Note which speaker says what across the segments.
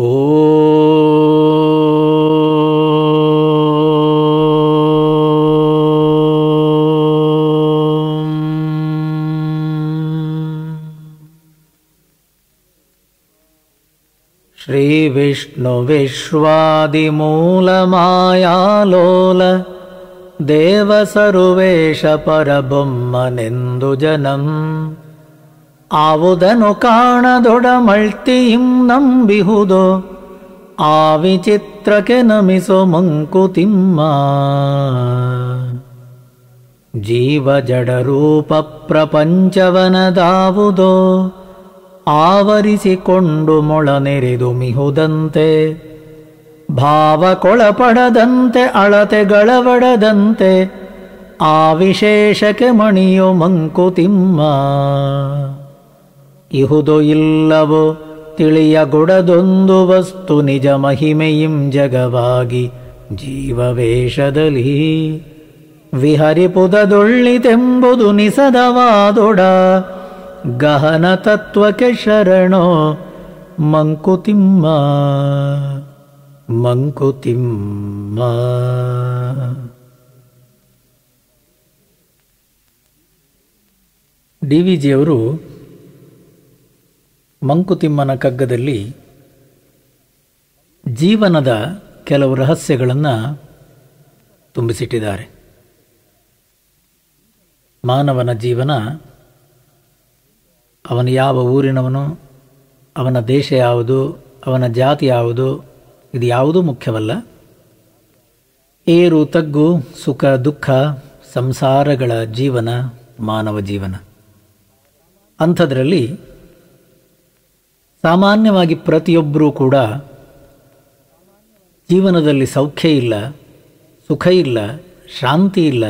Speaker 1: ओ श्रीविष्णुविश्वादिमूलमायालोल देवसर्वेशपरब्रह्मनिन्दुजनम् ಆವುದನು ಕಾಣದೊಡಮಳ್ತಿಯಿಂ ನಂಬಿಹುದು. ಆ ವಿಚಿತ್ರಕ್ಕೆ ನಮಿಸೋ ಮಂಕುತಿಮ್ಮ ಜೀವ ಜಡರೂಪ ಪ್ರಪಂಚವನದಾವುದೋ. ಆವರಿಸಿಕೊಂಡು ಮೊಳನೆರೆದು ಮಿಹುದಂತೆ. ಭಾವಕೊಳಪಡದಂತೆ ಅಳತೆಗಳವಡದಂತೆ ಆ ವಿಶೇಷಕ್ಕೆ ಮಣಿಯೋ ಮಂಕುತಿಮ್ಮ ಇಹುದು ಇಲ್ಲವೋ ತಿಳಿಯಗೊಡದೊಂದು ವಸ್ತು ನಿಜ ಮಹಿಮೆಯಿಂ ಜಗವಾಗಿ ಜೀವವೇಷದಲ್ಲಿ. ವಿಹರಿಪುದದೊಳ್ಳಿತೆಂಬುದು ನಿಸದವಾದೊಡ, ಗಹನ ತತ್ವಕ್ಕೆ ಶರಣೋ ಮಂಕುತಿಮ್ಮ. ಮಂಕುತಿಮ್ಮ. ಡಿ ವಿ ಜಿಯವರು ಮಂಕುತಿಮ್ಮನ ಕಗ್ಗದಲ್ಲಿ ಜೀವನದ ಕೆಲವು ರಹಸ್ಯಗಳನ್ನು ತುಂಬಿಸಿಟ್ಟಿದ್ದಾರೆ. ಮಾನವನ ಜೀವನ, ಅವನು ಯಾವ ಊರಿನವನು, ಅವನ ದೇಶ ಯಾವುದು, ಅವನ ಜಾತಿ ಯಾವುದು, ಇದು ಯಾವುದೂ ಮುಖ್ಯವಲ್ಲ. ಏರು, ತಗ್ಗು, ಸುಖ, ದುಃಖ, ಸಂಸಾರಗಳ ಜೀವನ, ಮಾನವ ಜೀವನ. ಅಂಥದ್ರಲ್ಲಿ ಸಾಮಾನ್ಯವಾಗಿ ಪ್ರತಿಯೊಬ್ಬರೂ ಕೂಡ ಜೀವನದಲ್ಲಿ ಸೌಖ್ಯ ಇಲ್ಲ, ಸುಖ ಇಲ್ಲ, ಶಾಂತಿ ಇಲ್ಲ,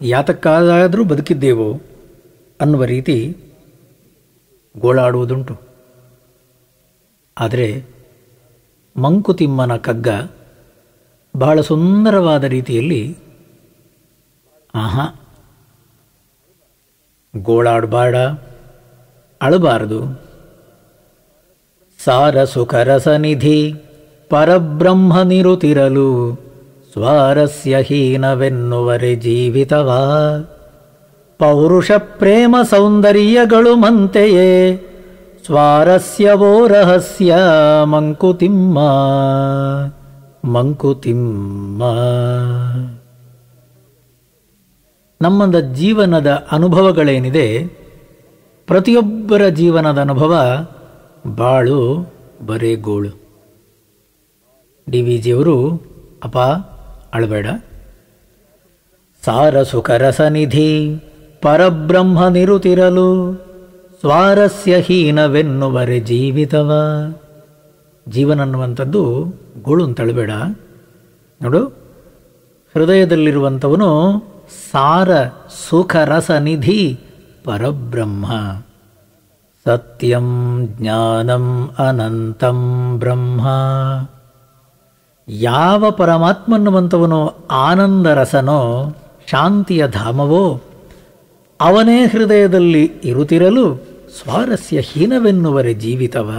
Speaker 1: ಯಾತಕ್ಕಾದರೂ ಬದುಕಿದ್ದೇವೋ ಅನ್ನುವ ರೀತಿ ಗೋಳಾಡುವುದುಂಟು. ಆದರೆ ಮಂಕುತಿಮ್ಮನ ಕಗ್ಗ ಬಹಳ ಸುಂದರವಾದ ರೀತಿಯಲ್ಲಿ ಆಹಾ, ಗೋಳಾಡಬಾರ್ಡ, ಅಳಬಾರದು. ಸಾರ ಪರಬ್ರಹ್ಮನಿರುತಿರಲು ಪರಬ್ರಹ್ಮ ನಿರುತಿರಲು ಸ್ವಾರಸ್ಯ ಹೀನವೆನ್ನುವರೆ ಜೀವಿತವ. ಪೌರುಷ ಪ್ರೇಮ ಸೌಂದರ್ಯಗಳು ಮಂತೆಯೇ ಸ್ವಾರಸ್ಯವೋ ರಹಸ್ಯ ಮಂಕುತಿಮ್ಮ. ಮಂಕುತಿಮ್ಮ. ನಮ್ಮದ ಜೀವನದ ಅನುಭವಗಳೇನಿದೆ, ಪ್ರತಿಯೊಬ್ಬರ ಜೀವನದ ಅನುಭವ ಬಾಳು ಬರೇ ಗೋಳು. ಡಿ ವಿ ಜಿಯವರು ಅಪ ಅಳಬೇಡ. ಸಾರ ಸುಖರಸನಿಧಿ ಪರಬ್ರಹ್ಮ ನಿರುತಿರಲು, ಸ್ವಾರಸ್ಯ ಹೀನವೆನ್ನುವರೆ ಜೀವಿತವ. ಜೀವನ ಅನ್ನುವಂಥದ್ದು ಗೋಳು ಅಂತ ಅಳಬೇಡ. ನೋಡು, ಹೃದಯದಲ್ಲಿರುವಂಥವನು ಸಾರ ಸುಖ ರಸ ನಿಧಿ ಪರಬ್ರಹ್ಮ. ಸತ್ಯಂ ಜ್ಞಾನಂ ಅನಂತಂ ಬ್ರಹ್ಮ ಯಾವ ಪರಮಾತ್ಮನ್ನುವಂಥವನೋ ಆನಂದ ರಸನೋ ಶಾಂತಿಯ ಧಾಮವೋ, ಅವನೇ ಹೃದಯದಲ್ಲಿ ಇರುತ್ತಿರಲು ಸ್ವಾರಸ್ಯ ಹೀನವೆನ್ನುವರೆ ಜೀವಿತವ.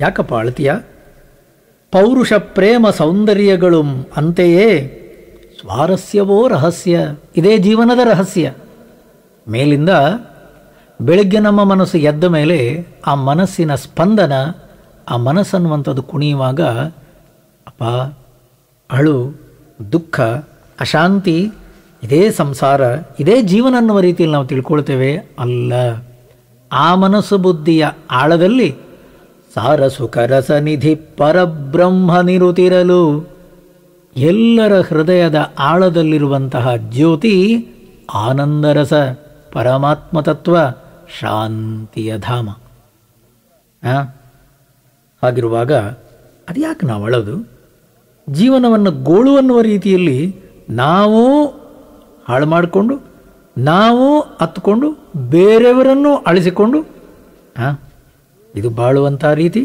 Speaker 1: ಯಾಕಪ್ಪ ಅಳ್ತೀಯ ಪೌರುಷ ಪ್ರೇಮ ಸೌಂದರ್ಯಗಳು ಅಂತೆಯೇ ಸ್ವಾರಸ್ಯವೋ ರಹಸ್ಯ, ಇದೇ ಜೀವನದ ರಹಸ್ಯ. ಮೇಲಿಂದ ಬೆಳಗ್ಗೆ ನಮ್ಮ ಮನಸ್ಸು ಎದ್ದ ಮೇಲೆ ಆ ಮನಸ್ಸಿನ ಸ್ಪಂದನ, ಆ ಮನಸ್ಸನ್ನುವಂಥದ್ದು ಕುಣಿಯುವಾಗ, ಅಪ್ಪ, ಅಳು, ದುಃಖ, ಅಶಾಂತಿ, ಇದೇ ಸಂಸಾರ, ಇದೇ ಜೀವನ ಅನ್ನುವ ರೀತಿಯಲ್ಲಿ ನಾವು ತಿಳ್ಕೊಳ್ತೇವೆ ಅಲ್ಲ. ಆ ಮನಸ್ಸು ಬುದ್ಧಿಯ ಆಳದಲ್ಲಿ ಸಾರ ಸುಖರಸ ನಿಧಿ, ಪರಬ್ರಹ್ಮ ನಿರುತಿರಲು ಎಲ್ಲರ ಹೃದಯದ ಆಳದಲ್ಲಿರುವಂತಹ ಜ್ಯೋತಿ, ಆನಂದರಸ ಪರಮಾತ್ಮ ತತ್ವ ಶಾಂತಿಯ ಧಾಮ ಹಾಗಿರುವಾಗ ಅದ್ಯಾಕೆ ನಾವು ಅಳೋದು ಜೀವನವನ್ನು ಗೋಳು ಅನ್ನುವ ರೀತಿಯಲ್ಲಿ ನಾವು ಹಾಳು ಮಾಡಿಕೊಂಡು, ನಾವು ಹತ್ಕೊಂಡು ಬೇರೆಯವರನ್ನು ಅಳಿಸಿಕೊಂಡು ಹಾಂ ಇದು ಬಾಳುವಂಥ ರೀತಿ?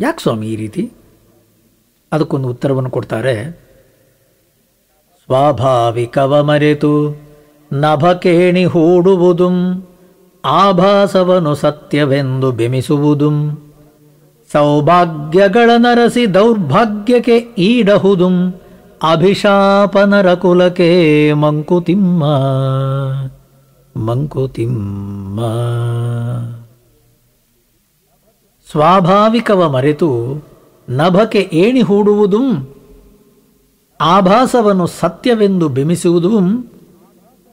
Speaker 1: ಯಾಕೆ ಸ್ವಾಮಿ ಈ ರೀತಿ? ಅದಕ್ಕೊಂದು ಉತ್ತರವನ್ನು ಕೊಡ್ತಾರೆ. ಸ್ವಾಭಾವಿಕವ ಮರೆತು ನಭಕೇಣಿ ಹೂಡುವುದುಂ ಆಭಾಸವನು ಸತ್ಯವೆಂದು ಬಿಮಿಸುವುದುಂ. ಸೌಭಾಗ್ಯಗಳ ನರಸಿ ದೌರ್ಭಾಗ್ಯಕ್ಕೆ ಈಡಹುದುಂ. ಅಭಿಶಾಪನರ ನರಕುಲಕ್ಕೆ ಮಂಕುತಿಮ್ಮ. ಮಂಕುತಿಮ್ಮ. ಸ್ವಾಭಾವಿಕವ ಮರೆತು ನಭಕ್ಕೆ ಏಣಿ ಹೂಡುವುದೂ. ಆಭಾಸವನ್ನು ಸತ್ಯವೆಂದು ಬಿಮಿಸುವುದುಂ.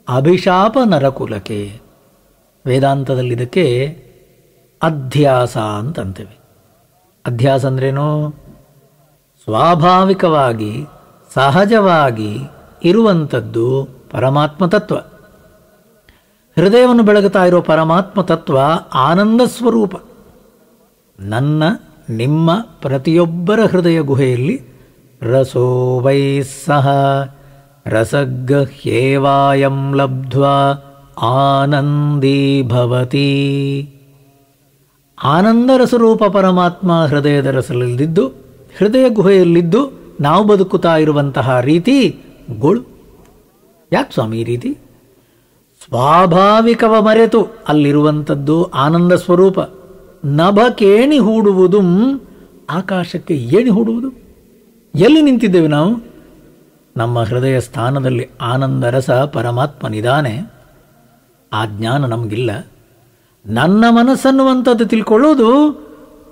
Speaker 1: ಅಭಿಶಾಪ ನರಕುಲಕ್ಕೆ ವೇದಾಂತದಲ್ಲಿ ಇದಕ್ಕೆ ಅಧ್ಯಾಸ ಅಂತಂತೇವೆ. ಅಧ್ಯಾಸ ಅಂದ್ರೇನು? ಸ್ವಾಭಾವಿಕವಾಗಿ, ಸಹಜವಾಗಿ ಇರುವಂಥದ್ದು ಪರಮಾತ್ಮ ತತ್ವ. ಹೃದಯವನ್ನು ಬೆಳಗುತ್ತಾ ಇರೋ ಪರಮಾತ್ಮ ತತ್ವ ಆನಂದ ಸ್ವರೂಪ. ನನ್ನ, ನಿಮ್ಮ ಪ್ರತಿಯೊಬ್ಬರ ಹೃದಯ ಗುಹೆಯಲ್ಲಿ ರಸೋ ವೈ ಸಹ ರಸಗಹ್ಯೇವಾಯಂ ಲಬ್ಧ್ವಾ ಆನಂದೀ ಭವತಿ. ಆನಂದರಸರೂಪ ಪರಮಾತ್ಮ ಹೃದಯದ ರಸದಲ್ಲಿದ್ದು, ಹೃದಯ ಗುಹೆಯಲ್ಲಿದ್ದು ನಾವು ಬದುಕುತ್ತಾ ಇರುವಂತಹ ರೀತಿ ಗೋಳು. ಯಾಕೆ ಸ್ವಾಮಿ ಈ ರೀತಿ? ಸ್ವಾಭಾವಿಕವ ಮರೆತು ಅಲ್ಲಿರುವಂಥದ್ದು ಆನಂದ ಸ್ವರೂಪ. ನಭಕೇಣಿ ಹೂಡುವುದು ಆಕಾಶಕ್ಕೆ ಏಣಿ ಹೂಡುವುದು? ಎಲ್ಲಿ ನಿಂತಿದ್ದೇವೆ ನಾವು? ನಮ್ಮ ಹೃದಯ ಸ್ಥಾನದಲ್ಲಿ ಆನಂದ ರಸ ಪರಮಾತ್ಮನಿದ್ದಾನೆ. ಆ ಜ್ಞಾನ ನಮಗಿಲ್ಲ. ನನ್ನ ಮನಸ್ಸನ್ನುವಂಥದ್ದು ತಿಳ್ಕೊಳ್ಳೋದು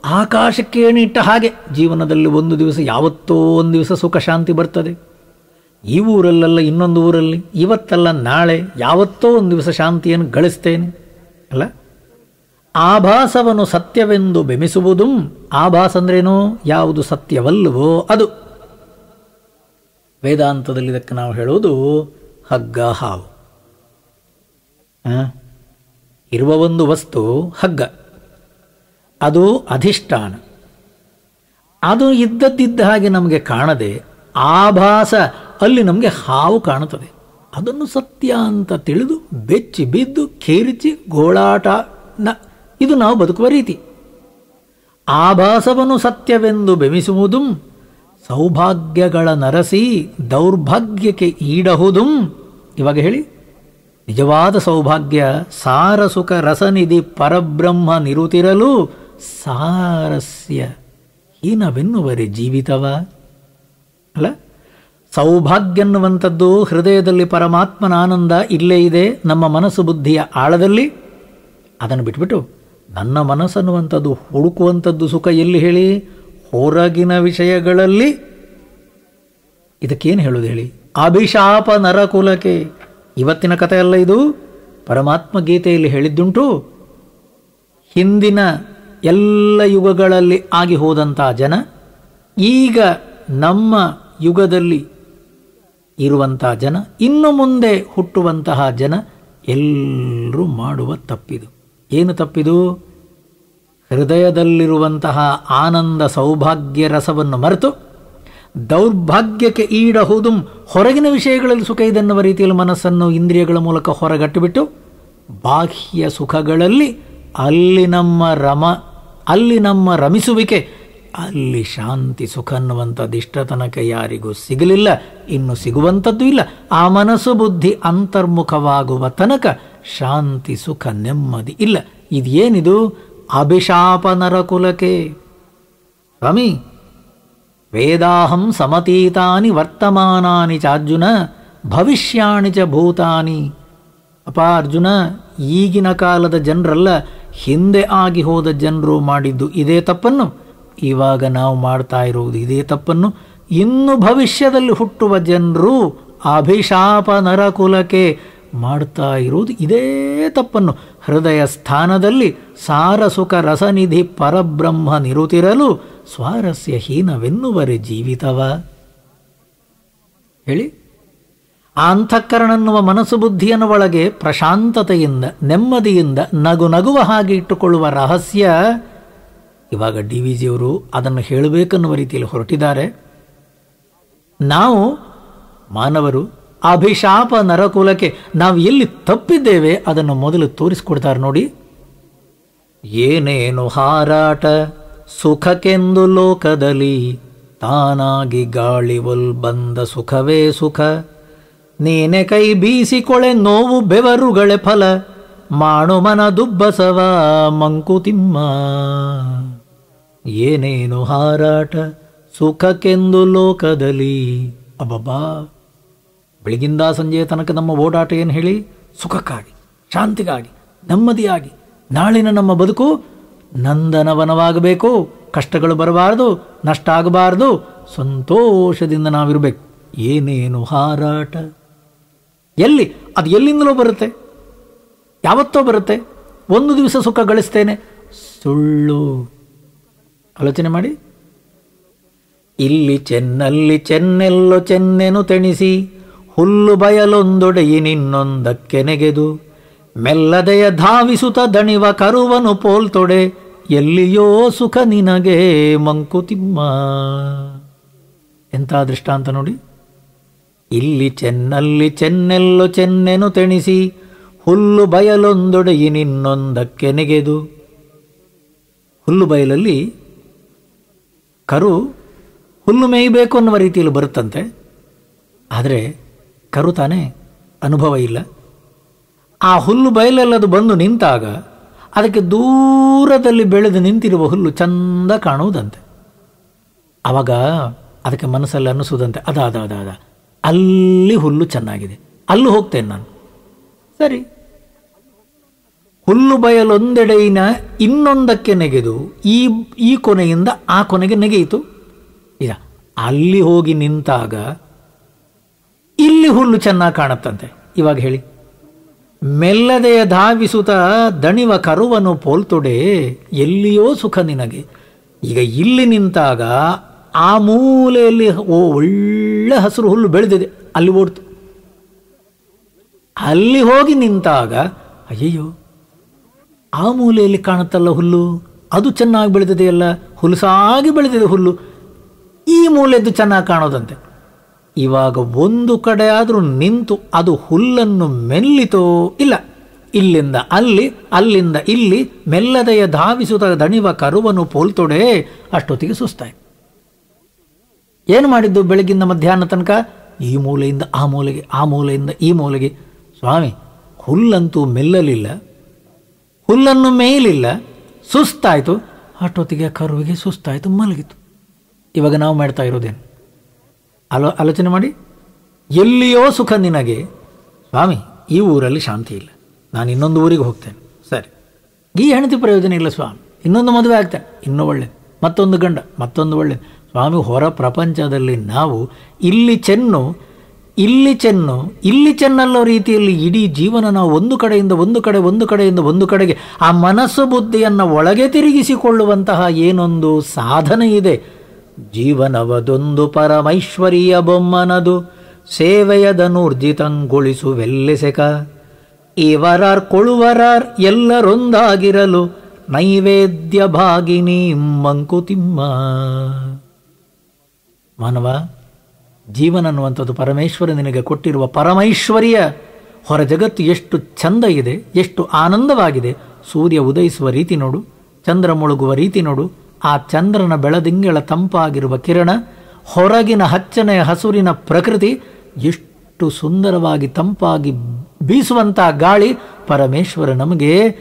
Speaker 1: ಆಕಾಶಕ್ಕೆ ಏಣಿಟ್ಟ ಹಾಗೆ. ಜೀವನದಲ್ಲಿ ಒಂದು ದಿವಸ ಯಾವತ್ತೋ ಒಂದು ದಿವಸ ಸುಖ ಶಾಂತಿ ಬರ್ತದೆ. ಈ ಊರಲ್ಲಲ್ಲ ಇನ್ನೊಂದು ಊರಲ್ಲಿ. ಇವತ್ತಲ್ಲ ನಾಳೆ ಯಾವತ್ತೋ ಒಂದು ದಿವಸ ಶಾಂತಿಯನ್ನು ಗಳಿಸ್ತೇನೆ. ಅಲ್ಲ? ಆಭಾಸವನ್ನು ಸತ್ಯವೆಂದು ಬೆಮಿಸುವುದು. ಆಭಾಸ ಅಂದ್ರೇನು? ಯಾವುದು ಸತ್ಯವಲ್ಲವೋ ಅದು. ವೇದಾಂತದಲ್ಲಿ ಇದಕ್ಕೆ ನಾವು ಹೇಳುವುದು ಹಗ್ಗ ಹಾವು? ಇರುವ ಒಂದು ವಸ್ತು ಹಗ್ಗ. ಅದು ಅಧಿಷ್ಠಾನ. ಅದು ಇದ್ದದ್ದಿದ್ದ ಹಾಗೆ ನಮಗೆ ಕಾಣದೆ ಆಭಾಸ ಅಲ್ಲಿ ನಮಗೆ ಹಾವು ಕಾಣುತ್ತದೆ. ಅದನ್ನು ಸತ್ಯ ಅಂತ ತಿಳಿದು ಬೆಚ್ಚಿ ಬಿದ್ದು ಖೇರಿಚಿ ಗೋಳಾಟ ನ ಇದು ನಾವು ಬದುಕುವ ರೀತಿ. ಆಭಾಸವನ್ನು ಸತ್ಯವೆಂದು ಬೆಮಿಸುವುದೂ, ಸೌಭಾಗ್ಯಗಳ ನರಸಿ ದೌರ್ಭಾಗ್ಯಕ್ಕೆ ಈಡಹುದು. ಇವಾಗ ಹೇಳಿ. ನಿಜವಾದ ಸೌಭಾಗ್ಯ ಸಾರಸುಖ ರಸನಿಧಿ ಪರಬ್ರಹ್ಮ ನಿರುತಿರಲು ಸಾರಸ್ಯ. ಹೀನವೆನ್ನುವರೆ ಜೀವಿತವ? ಅಲ್ಲ ಸೌಭಾಗ್ಯ ಅನ್ನುವಂಥದ್ದು ಹೃದಯದಲ್ಲಿ ಪರಮಾತ್ಮನ ಆನಂದ ಇಲ್ಲೇ ಇದೆ, ನಮ್ಮ ಮನಸ್ಸು ಬುದ್ಧಿಯ ಆಳದಲ್ಲಿ. ಅದನ್ನು ಬಿಟ್ಬಿಟ್ಟು, ನನ್ನ ಮನಸ್ಸನ್ನುವಂಥದ್ದು ಹುಡುಕುವಂಥದ್ದು ಸುಖ ಎಲ್ಲಿ ಹೇಳಿ? ಹೊರಗಿನ ವಿಷಯಗಳಲ್ಲಿ. ಇದಕ್ಕೇನು ಹೇಳೋದು ಹೇಳಿ? ಅಭಿಶಾಪ ನರಕುಲಕ್ಕೆ. ಇವತ್ತಿನ ಕಥೆಯಲ್ಲ ಇದು. ಪರಮಾತ್ಮ ಗೀತೆಯಲ್ಲಿ ಹೇಳಿದ್ದುಂಟು. ಹಿಂದಿನ ಎಲ್ಲ ಯುಗಗಳಲ್ಲಿ ಆಗಿ ಹೋದಂಥ ಜನ, ಈಗ ನಮ್ಮ ಯುಗದಲ್ಲಿ ಇರುವಂತಹ ಜನ, ಇನ್ನು ಮುಂದೆ ಹುಟ್ಟುವಂತಹ ಜನ ಎಲ್ಲರೂ ಮಾಡುವ ತಪ್ಪಿದು. ಏನು ತಪ್ಪಿದು? ಹೃದಯದಲ್ಲಿರುವಂತಹ ಆನಂದ ಸೌಭಾಗ್ಯ ರಸವನ್ನು ಮರೆತು ದೌರ್ಭಾಗ್ಯಕ್ಕೆ ಈಡಹುದು ಹೊರಗಿನ ವಿಷಯಗಳಲ್ಲಿ ಸುಖ ಇದೆನ್ನುವ ರೀತಿಯಲ್ಲಿ ಮನಸ್ಸನ್ನು ಇಂದ್ರಿಯಗಳ ಮೂಲಕ ಹೊರಗಟ್ಟುಬಿಟ್ಟು ಬಾಹ್ಯ ಸುಖಗಳಲ್ಲಿ ಅಲ್ಲಿ ನಮ್ಮ ರಮ, ಅಲ್ಲಿ ನಮ್ಮ ರಮಿಸುವಿಕೆ, ಅಲ್ಲಿ ಶಾಂತಿ ಸುಖ ಅನ್ನುವಂಥದ್ದು ಇಷ್ಟತನಕ ಯಾರಿಗೂ ಸಿಗಲಿಲ್ಲ, ಇನ್ನು ಸಿಗುವಂಥದ್ದು ಇಲ್ಲ. ಆ ಮನಸ್ಸು ಬುದ್ಧಿ ಅಂತರ್ಮುಖವಾಗುವ ತನಕ ಶಾಂತಿ ಸುಖ ನೆಮ್ಮದಿ ಇಲ್ಲ. ಇದೇನಿದು? ಅಭಿಶಾಪ ನರಕುಲಕೆ ಸ್ವಾಮಿ ವೇದಾಹಂ ಸಮತೀತಾನಿ ವರ್ತಮಾನಾನಿ ಚಾರ್ಜುನ ಭವಿಷ್ಯಾಣಿ ಚ ಭೂತಾನಿ ಅಪ ಅರ್ಜುನ ಈಗಿನ ಕಾಲದ ಜನರಲ್ಲ, ಹಿಂದೆ ಆಗಿ ಹೋದ ಜನರು ಮಾಡಿದ್ದು ಇದೇ ತಪ್ಪನ್ನು, ಇವಾಗ ನಾವು ಮಾಡ್ತಾ ಇರುವುದು ಇದೇ ತಪ್ಪನ್ನು, ಇನ್ನು ಭವಿಷ್ಯದಲ್ಲಿ ಹುಟ್ಟುವ ಜನರು ಅಭಿಶಾಪ ನರಕುಲಕ್ಕೆ ಮಾಡ್ತಾ ಇರುವುದು ಇದೇ ತಪ್ಪನ್ನು. ಹೃದಯ ಸ್ಥಾನದಲ್ಲಿ ಸಾರಸುಖ ರಸನಿಧಿ ಪರಬ್ರಹ್ಮ ನಿರುತಿರಲು ಸ್ವಾರಸ್ಯ ಹೀನವೆನ್ನುವರೆ ಜೀವಿತವ. ಹೇಳಿ. ಆ ಅಂತಃಕರಣನ್ನುವ ಮನಸ್ಸು ಬುದ್ಧಿಯನ್ನು ಒಳಗೆ ಪ್ರಶಾಂತತೆಯಿಂದ, ನೆಮ್ಮದಿಯಿಂದ ನಗು ನಗುವ ಹಾಗೆ ಇಟ್ಟುಕೊಳ್ಳುವ ರಹಸ್ಯ, ಇವಾಗ ಡಿ ವಿ ಜಿಯವರು ಅದನ್ನು ಹೇಳಬೇಕನ್ನುವ ರೀತಿಯಲ್ಲಿ ಹೊರಟಿದ್ದಾರೆ. ನಾವು ಮಾನವರು ಅಭಿಶಾಪ ನರಕುಲಕ್ಕೆ ನಾವು ಎಲ್ಲಿ ತಪ್ಪಿದ್ದೇವೆ ಅದನ್ನು ಮೊದಲು ತೋರಿಸಿಕೊಡ್ತಾರೆ ನೋಡಿ. ಏನೇನು ಹಾರಾಟ ಸುಖಕ್ಕೆಂದು ಲೋಕದಲ್ಲಿ ತಾನಾಗಿ ಗಾಳಿ ಒಲ್ ಬಂದ ಸುಖವೇ ಸುಖ. ನೀನೆ ಕೈ ಬೀಸಿಕೊಳೆ ನೋವು ಬೆವರುಗಳೆ ಫಲ. ಮಾಡು ಮನ ದುಬ್ಬಸವ ಮಂಕುತಿಮ್ಮ ಏನೇನು ಹಾರಾಟ ಸುಖಕ್ಕೆಂದು ಲೋಕದಲ್ಲಿ. ಅಬ್ಬಬ್ಬಾ. ಬೆಳಗಿಂದ ಸಂಜೆಯ ತನಕ ನಮ್ಮ ಓಡಾಟ ಏನು ಹೇಳಿ? ಸುಖಕ್ಕಾಗಿ, ಶಾಂತಿಗಾಗಿ, ನೆಮ್ಮದಿಯಾಗಿ, ನಾಳಿನ ನಮ್ಮ ಬದುಕು ನಂದನವನವಾಗಬೇಕು. ಕಷ್ಟಗಳು ಬರಬಾರ್ದು, ನಷ್ಟ ಆಗಬಾರ್ದು. ಸಂತೋಷದಿಂದ ನಾವಿರಬೇಕು. ಏನೇನು ಹಾರಾಟ? ಎಲ್ಲಿ? ಅದು ಎಲ್ಲಿಂದಲೋ ಬರುತ್ತೆ. ಯಾವತ್ತೋ ಬರುತ್ತೆ. ಒಂದು ದಿವಸ ಸುಖ ಗಳಿಸ್ತೇನೆ. ಸುಳ್ಳು. ಆಲೋಚನೆ ಮಾಡಿ. ಇಲ್ಲಿ ಚೆನ್ನಲ್ಲಿ ಚೆನ್ನೆಲ್ಲೋ ಚೆನ್ನೆನು ತೆಣಿಸಿ. ಹುಲ್ಲು ಬಯಲೊಂದೊಡೆಯಿ ನಿನ್ನೊಂದಕ್ಕೆ ನೆಗೆದು, ಮೆಲ್ಲದೆಯ ಧಾವಿಸುತ ದಣಿವ ಕರುವನು ಪೋಲ್ತೊಡೆ, ಎಲ್ಲಿಯೋ ಸುಖ ನಿನಗೆ ಮಂಕುತಿಮ್ಮ. ಎಂಥ ದೃಷ್ಟಾಂತ ನೋಡಿ. ಇಲ್ಲಿ ಚೆನ್ನಲ್ಲಿ ಚೆನ್ನೆಲ್ಲೋ ಚೆನ್ನೆನು ತೆಣಿಸಿ, ಹುಲ್ಲು ಬಯಲೊಂದೊಡೆಯಿ ನಿನ್ನೊಂದಕ್ಕೆ ನೆಗೆದು. ಹುಲ್ಲು ಬಯಲಲ್ಲಿ ಕರು ಹುಲ್ಲು ಮೇಯಬೇಕು ಅನ್ನುವ ರೀತಿಯಲ್ಲಿ ಬರುತ್ತಂತೆ. ಆದರೆ ಕರು ತಾನೇ ಅನುಭವ ಇಲ್ಲ. ಆ ಹುಲ್ಲು ಬಯಲಲ್ಲದು ಬಂದು ನಿಂತಾಗ ಅದಕ್ಕೆ ದೂರದಲ್ಲಿ ಬೆಳೆದು ನಿಂತಿರುವ ಹುಲ್ಲು ಚಂದ ಕಾಣುವುದಂತೆ. ಆವಾಗ ಅದಕ್ಕೆ ಮನಸ್ಸಲ್ಲಿ ಅನ್ನಿಸುವುದಂತೆ, ಅದ ಅದ ಅಲ್ಲಿ ಹುಲ್ಲು ಚೆನ್ನಾಗಿದೆ. ಅಲ್ಲಿ ಹೋಗ್ತೇನೆ ನಾನು. ಸರಿ. ಹುಲ್ಲು ಬಯಲೊಂದೆಡೆಯಿನ ಇನ್ನೊಂದಕ್ಕೆ ನೆಗೆದು, ಈ ಈ ಕೊನೆಯಿಂದ ಆ ಕೊನೆಗೆ ನೆಗೆಯಿತು. ಈಗ ಅಲ್ಲಿ ಹೋಗಿ ನಿಂತಾಗ ಇಲ್ಲಿ ಹುಲ್ಲು ಚೆನ್ನಾಗಿ ಕಾಣುತ್ತಂತೆ. ಇವಾಗ ಹೇಳಿ. ಮೆಲ್ಲದೆಯ ಧಾವಿಸುತ್ತ ದಣಿವ ಕರುವನು ಪೋಲ್ತೊಡೆ, ಎಲ್ಲಿಯೋ ಸುಖ ನಿನಗೆ. ಈಗ ಇಲ್ಲಿ ನಿಂತಾಗ ಆ ಮೂಲೆಯಲ್ಲಿ ಓ ಒಳ್ಳೆ ಹಸಿರು ಹುಲ್ಲು ಬೆಳೆದಿದೆ. ಅಲ್ಲಿ ಓಡ್ತು. ಅಲ್ಲಿ ಹೋಗಿ ನಿಂತಾಗ, ಅಯ್ಯಯ್ಯೋ, ಆ ಮೂಲೆಯಲ್ಲಿ ಕಾಣುತ್ತಲ್ಲ ಹುಲ್ಲು? ಅದು ಚೆನ್ನಾಗಿ ಬೆಳೆದಿದೆಯಲ್ಲ, ಹುಲ್ಸಾಗಿ ಬೆಳೆದಿದೆ ಹುಲ್ಲು. ಈ ಮೂಲೆದ್ದು ಚೆನ್ನಾಗಿ ಕಾಣೋದಂತೆ. ಇವಾಗ ಒಂದು ಕಡೆಯಾದರೂ ನಿಂತು ಅದು ಹುಲ್ಲನ್ನು ಮೆಲ್ಲಿತೋ, ಇಲ್ಲ. ಇಲ್ಲಿಂದ ಅಲ್ಲಿ, ಅಲ್ಲಿಂದ ಇಲ್ಲಿ ಮೆಲ್ಲದೆಯ ಧಾವಿಸುತ್ತ ದಣಿವ ಕರುವನು ಪೋಲ್ತೊಡೆ ಅಷ್ಟೊತ್ತಿಗೆ ಸುಸ್ತಾಯ್ತು. ಏನು ಮಾಡಿದ್ದು ಬೆಳಗಿಂದ ಮಧ್ಯಾಹ್ನ ತನಕ? ಈ ಮೂಲೆಯಿಂದ ಆ ಮೂಲೆಗೆ, ಆ ಮೂಲೆಯಿಂದ ಈ ಮೂಲೆಗೆ. ಸ್ವಾಮಿ, ಹುಲ್ಲಂತೂ ಮೆಲ್ಲಲಿಲ್ಲ. ಹುಲ್ಲನ್ನು ಮೇಯಲಿಲ್ಲ. ಸುಸ್ತಾಯಿತು. ಅಷ್ಟೊತ್ತಿಗೆ ಕರುವಿಗೆ ಸುಸ್ತಾಯಿತು, ಮಲಗಿತು. ಇವಾಗ ನಾವು ಮಾಡ್ತಾ ಇರೋದೇನು? ಆಲೋ ಆಲೋಚನೆ ಮಾಡಿ. ಎಲ್ಲಿಯೋ ಸುಖ ನಿನಗೆ. ಸ್ವಾಮಿ, ಈ ಊರಲ್ಲಿ ಶಾಂತಿ ಇಲ್ಲ. ನಾನು ಇನ್ನೊಂದು ಊರಿಗೆ ಹೋಗ್ತೇನೆ. ಸರಿ. ಈ ಹೆಣತಿ ಪ್ರಯೋಜನ ಇಲ್ಲ ಸ್ವಾಮಿ. ಇನ್ನೊಂದು ಮದುವೆ ಆಗ್ತೇನೆ. ಇನ್ನೂ ಒಳ್ಳೆ ಮತ್ತೊಂದು ಗಂಡ. ಮತ್ತೊಂದು ಒಳ್ಳೆ ಸ್ವಾಮಿ, ಹೊರ ಪ್ರಪಂಚದಲ್ಲಿ ನಾವು ಇಲ್ಲಿ ಚೆನ್ನು ಇಲ್ಲಿ ಚೆನ್ನು, ಇಲ್ಲಿ ಚೆನ್ನಲ್ಲೋ ರೀತಿಯಲ್ಲಿ ಇಡೀ ಜೀವನ ನಾವು ಒಂದು ಕಡೆಯಿಂದ ಒಂದು ಕಡೆ, ಒಂದು ಕಡೆಯಿಂದ ಒಂದು ಕಡೆಗೆ ಆ ಮನಸ್ಸು ಬುದ್ಧಿಯನ್ನು ಒಳಗೆ ತಿರುಗಿಸಿಕೊಳ್ಳುವಂತಹ ಏನೊಂದು ಸಾಧನೆ ಇದೆ. ಜೀವನವದೊಂದು ಪರಮೈಶ್ವರಿಯ ಬೊಮ್ಮನದು. ಸೇವೆಯದನೂರ್ಜಿತಂಗೊಳಿಸುವೆಲ್ಲೆಸೆಕ. ಇವರಾರ್ ಕೊಳುವರಾರ್ ಎಲ್ಲರೊಂದಾಗಿರಲು ನೈವೇದ್ಯ ಭಾಗಿನಿ ಮಂಕುತಿಮ್ಮ. ಮಾನವ, ಜೀವನ ಅನ್ನುವಂಥದ್ದು ಪರಮೇಶ್ವರ ನಿನಗೆ ಕೊಟ್ಟಿರುವ ಪರಮೈಶ್ವರ್ಯ. ಹೊರ ಜಗತ್ತು ಎಷ್ಟು ಚಂದ ಇದೆ, ಎಷ್ಟು ಆನಂದವಾಗಿದೆ. ಸೂರ್ಯ ಉದಯಿಸುವ ರೀತಿ ನೋಡು, ಚಂದ್ರ ಮುಳುಗುವ ರೀತಿ ನೋಡು ಆ ಚಂದ್ರನ ಬೆಳದಿಂಗಳ ತಂಪಾಗಿರುವ ಕಿರಣ, ಹೊರಗಿನ ಹಚ್ಚನೆಯ ಹಸುರಿನ ಪ್ರಕೃತಿ ಎಷ್ಟು ಸುಂದರವಾಗಿ ತಂಪಾಗಿ ಬೀಸುವಂಥ ಗಾಳಿ ಪರಮೇಶ್ವರ ನಮಗೆ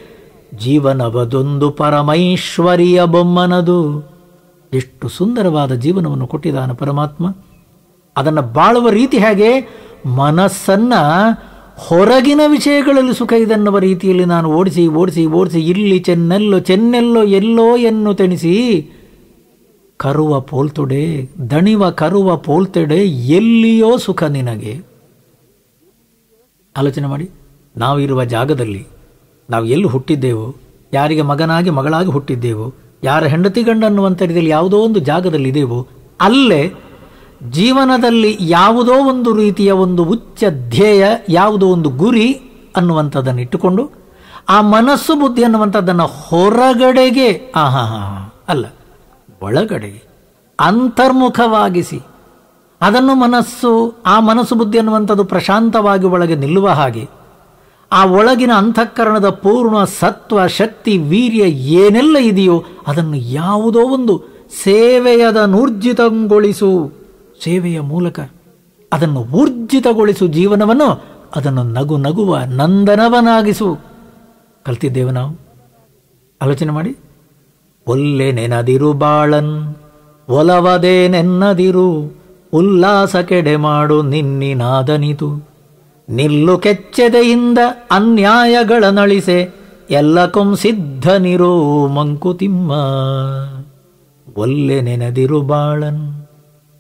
Speaker 1: ಜೀವನವದೊಂದು ಪರಮೈಶ್ವರಿಯ ಬೊಮ್ಮನದು. ಎಷ್ಟು ಸುಂದರವಾದ ಜೀವನವನ್ನು ಕೊಟ್ಟಿದ್ದಾನೆ ಪರಮಾತ್ಮ. ಅದನ್ನು ಬಾಳುವ ರೀತಿ ಹೇಗೆ? ಮನಸ್ಸನ್ನ ಹೊರಗಿನ ವಿಷಯಗಳಲ್ಲಿ ಸುಖ ಇದೆನ್ನುವ ರೀತಿಯಲ್ಲಿ ನಾನು ಓಡಿಸಿ ಓಡಿಸಿ ಓಡಿಸಿ, ಇಲ್ಲಿ ಚೆನ್ನೆಲ್ಲೋ ಚೆನ್ನೆಲ್ಲೋ, ಎಲ್ಲೋ ಎನ್ನು ತೆಣಿಸಿ, ಕರುವ ಪೋಲ್ತೊಡೆ, ದಣಿವ ಕರುವ ಪೋಲ್ತೊಡೆ, ಎಲ್ಲಿಯೋ ಸುಖ ನಿನಗೆ. ಆಲೋಚನೆ ಮಾಡಿ, ನಾವು ಇರುವ ಜಾಗದಲ್ಲಿ ನಾವು ಎಲ್ಲಿ ಹುಟ್ಟಿದ್ದೆವು, ಯಾರಿಗೆ ಮಗನಾಗಿ ಮಗಳಾಗಿ ಹುಟ್ಟಿದ್ದೆವು, ಯಾರ ಹೆಂಡತಿ ಗಂಡ ಅನ್ನುವಂಥ ಯಾವುದೋ ಒಂದು ಜಾಗದಲ್ಲಿ ಇದೆವು ಅಲ್ಲೇ ಜೀವನದಲ್ಲಿ ಯಾವುದೋ ಒಂದು ರೀತಿಯ ಒಂದು ಉಚ್ಚ ಧ್ಯೇಯ, ಯಾವುದೋ ಒಂದು ಗುರಿ ಅನ್ನುವಂಥದ್ದನ್ನು ಇಟ್ಟುಕೊಂಡು, ಆ ಮನಸ್ಸು ಬುದ್ಧಿ ಅನ್ನುವಂಥದ್ದನ್ನು ಹೊರಗಡೆಗೆ ಆ ಹಾ ಹಾ, ಅಲ್ಲ ಒಳಗಡೆಗೆ ಅಂತರ್ಮುಖವಾಗಿಸಿ, ಅದನ್ನು ಮನಸ್ಸು, ಆ ಮನಸ್ಸು ಬುದ್ಧಿ ಅನ್ನುವಂಥದ್ದು ಪ್ರಶಾಂತವಾಗಿ ಒಳಗೆ ನಿಲ್ಲುವ ಹಾಗೆ, ಆ ಒಳಗಿನ ಅಂತಃಕರಣದ ಪೂರ್ಣ ಸತ್ವ, ಶಕ್ತಿ, ವೀರ್ಯ ಏನೆಲ್ಲ ಇದೆಯೋ ಅದನ್ನು ಯಾವುದೋ ಒಂದು ಸೇವೆಯದ ನೂರ್ಜಿತಗೊಳಿಸು. ಸೇವೆಯ ಮೂಲಕ ಅದನ್ನು ಊರ್ಜಿತಗೊಳಿಸು ಜೀವನವನ್ನು ಅದನ್ನು ನಗು ನಗುವ ನಂದನವನಾಗಿಸು. ಕಲ್ತಿದ್ದೇವೆ ನಾವು. ಆಲೋಚನೆ ಮಾಡಿ. ಒಲ್ಲೆ ನೆನದಿರು ಬಾಳನ್, ಒಲವದೆ ನೆನ್ನದಿರು, ಉಲ್ಲಾಸ ಕೆಡೆ ಮಾಡು ನಿನ್ನಿನಾದನಿತು ನಿಲ್ಲು ಕೆಚ್ಚೆದೆಯಿಂದ ಅನ್ಯಾಯಗಳ ನಳಿಸೆ, ಎಲ್ಲಕಂ ಸಿದ್ಧನಿರೋ ಮಂಕುತಿಮ್ಮ. ಒಲ್ಲೆ ನೆನದಿರು ಬಾಳನ್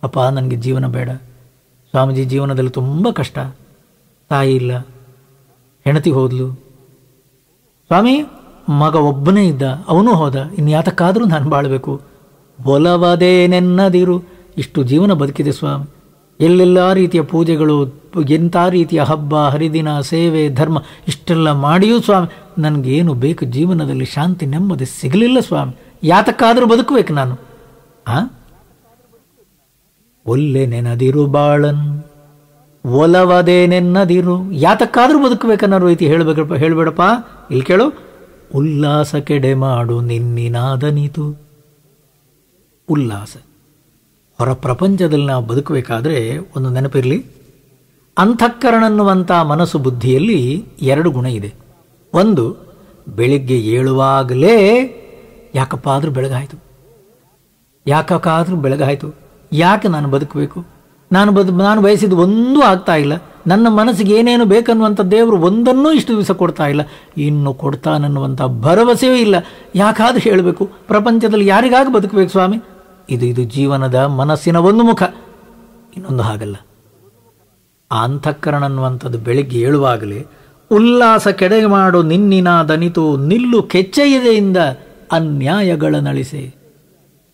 Speaker 1: ಅಪ್ಪ, ನನಗೆ ಜೀವನ ಬೇಡ. ಸ್ವಾಮೀಜಿ, ಜೀವನದಲ್ಲಿ ತುಂಬ ಕಷ್ಟ. ತಾಯಿ ಇಲ್ಲ. ಹೆಂಡತಿ ಹೋದ್ಲು. ಸ್ವಾಮಿ, ಮಗ ಒಬ್ಬನೇ ಇದ್ದ. ಅವನು ಹೋದ. ಇನ್ಯಾತಕ್ಕಾದರೂ ನಾನು ಬಾಳಬೇಕು. ಒಲವದೇ ನೆನ್ನದಿರು. ಇಷ್ಟು ಜೀವನ ಬದುಕಿದೆ ಸ್ವಾಮಿ. ಎಲ್ಲೆಲ್ಲ ರೀತಿಯ ಪೂಜೆಗಳು, ಎಂಥ ರೀತಿಯ ಹಬ್ಬ, ಹರಿದಿನ, ಸೇವೆ, ಧರ್ಮ, ಇಷ್ಟೆಲ್ಲ ಮಾಡಿಯೂ ಸ್ವಾಮಿ, ನನಗೇನು ಬೇಕು ಜೀವನದಲ್ಲಿ ಶಾಂತಿ ನೆಮ್ಮದಿ ಸಿಗಲಿಲ್ಲ ಸ್ವಾಮಿ. ಯಾತಕ್ಕಾದರೂ ಬದುಕಬೇಕು ನಾನು. ಆ? ಒಲ್ಲೆ ನೆನದಿರು ಬಾಳನ್, ಒಲವದೆ ನೆನ್ನದಿರು. ಯಾತಕ್ಕಾದ್ರೂ ಬದುಕಬೇಕನ್ನೋ ರೀತಿ ಹೇಳಬೇಕಪ್ಪ, ಹೇಳಬೇಡಪ್ಪ. ಇಲ್ಲಿ ಕೇಳು. ಉಲ್ಲಾಸ ಕೆಡೆ ಮಾಡು ನಿನ್ನಿನಾದನೀತು. ಉಲ್ಲಾಸ. ಹೊರ ಪ್ರಪಂಚದಲ್ಲಿ ನಾವು ಬದುಕಬೇಕಾದ್ರೆ ಒಂದು ನೆನಪಿರಲಿ. ಅಂತಃಕರಣನ್ನುವಂಥ ಮನಸ್ಸು ಬುದ್ಧಿಯಲ್ಲಿ ಎರಡು ಗುಣ ಇದೆ. ಒಂದು, ಬೆಳಿಗ್ಗೆ ಏಳುವಾಗಲೇ ಯಾಕಪ್ಪ ಆದರೂ ಬೆಳಗಾಯಿತು. ಯಾಕಕ್ಕಾದರೂ ಬೆಳಗಾಯಿತು. ಯಾಕೆ ನಾನು ಬದುಕಬೇಕು? ನಾನು ಬದು, ನಾನು ಬಯಸಿದ್ದು ಒಂದೂ ಆಗ್ತಾ ಇಲ್ಲ. ನನ್ನ ಮನಸ್ಸಿಗೆ ಏನೇನು ಬೇಕನ್ನುವಂಥ ದೇವರು ಒಂದನ್ನೂ ಇಷ್ಟು ದಿವಸ ಕೊಡ್ತಾ ಇಲ್ಲ. ಇನ್ನು ಕೊಡ್ತಾನನ್ನುವಂಥ ಭರವಸೆಯೂ ಇಲ್ಲ. ಯಾಕಾದರೂ ಹೇಳಬೇಕು, ಪ್ರಪಂಚದಲ್ಲಿ ಯಾರಿಗಾಗಿ ಬದುಕಬೇಕು ಸ್ವಾಮಿ? ಇದು ಇದು ಜೀವನದ ಮನಸ್ಸಿನ ಒಂದು ಮುಖ. ಇನ್ನೊಂದು ಹಾಗಲ್ಲ. ಅಂತಃಕರಣ ಅನ್ನುವಂಥದ್ದು ಬೆಳಿಗ್ಗೆ ಏಳುವಾಗಲೇ ಉಲ್ಲಾಸ ಕೆಡೆ ಮಾಡು, ನಿನ್ನಿನ ದನಿತು ನಿಲ್ಲು ಕೆಚ್ಚೆಯದೆಯಿಂದ ಅನ್ಯಾಯಗಳ ನಳಿಸೆ